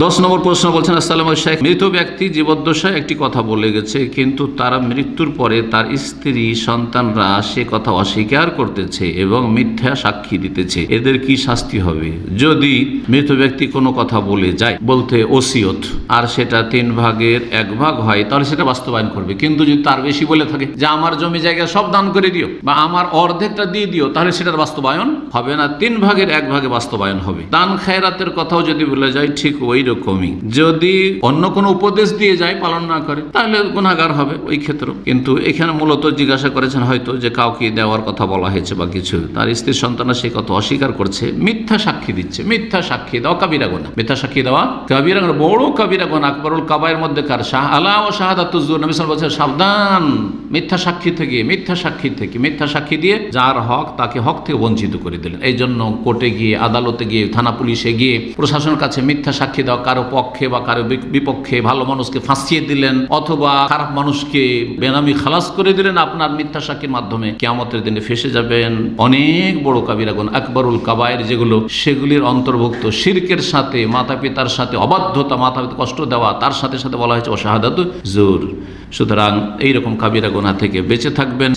দশ নম্বর প্রশ্ন বলছেন, আসসালাম শেখ মৃত ব্যক্তি জীবদ্দশায় একটি কথা বলে গেছে, কিন্তু তারা মৃত্যুর পরে তার স্ত্রী, সন্তানরা সে কথা অস্বীকার করতেছে এবং মিথ্যা সাক্ষী দিতেছে। এদের কি শাস্তি হবে? যদি মৃত ব্যক্তি কোনো কথা বলে যায়, বলতে ওসিয়ত, আর সেটা তিন ভাগের এক ভাগ হয়, তাহলে সেটা বাস্তবায়ন করবে। কিন্তু যদি তার বেশি বলে থাকে যে, আমার জমি জায়গা সব দান করে দিও, বা আমার অর্ধেকটা দিয়ে দিও, তাহলে সেটার বাস্তবায়ন হবে না। তিন ভাগের এক ভাগে বাস্তবায়ন হবে। দান খায়রাতের কথাও যদি বলে যায়, ঠিক ওই রকমই যদি অন্য কোনো উপদেশ দিয়ে যায়, পালন না করে, তাহলে গুণাগার হবে ওই ক্ষেত্রেও। কিন্তু এখানে মূলত জিজ্ঞাসা করেছেন হয়তো যে কাউকে দেওয়ার কথা বলা হয়েছে বা কিছু। তার স্ত্রীর সন্তানরা সে কথা অস্বীকার করছে, মিথ্যা সাক্ষী দিচ্ছে। মিথ্যা সাক্ষী দেওয়া কাবিরা গোনা মিথ্যা সাক্ষী দেওয়া কাবিরা গোনা বড় কাবিরা গোনা আকবরুল কাবায়ের মধ্যে কার শাহ আলা ও শাহাদাতুজুর বলছে সাবধান। মিথ্যা সাক্ষী থেকে, মিথ্যা সাক্ষী থেকে, মিথ্যা সাক্ষী দিয়ে যার হক তাকে হক থেকে বঞ্চিত করে দিলেন। এই জন্য কোর্টে গিয়ে, আদালতে গিয়ে, থানা পুলিশে গিয়ে প্রশাসনের কাছে মিথ্যা সাক্ষী কারও পক্ষে বা কারও বিপক্ষে ভালো মানুষকে ফাঁসিয়ে দিলেন অথবা খারাপ মানুষকে বেনামি খালাস করে দিলেন আপনার মিথ্যা সাক্ষীর মাধ্যমে, কেয়ামতের দিনে ফেসে যাবেন অনেক বড় কাবিরাগুন আকবরুল কাবায়ের যেগুলো, সেগুলির অন্তর্ভুক্ত শিরকের সাথে মাতা পিতার সাথে অবাধ্যতা মাতা পিতা কষ্ট দেওয়া, তার সাথে সাথে বলা হয়েছে অশাহাদাত জোর। সুতরাং এইরকম কাবিরা গোনা থেকে বেঁচে থাকবেন।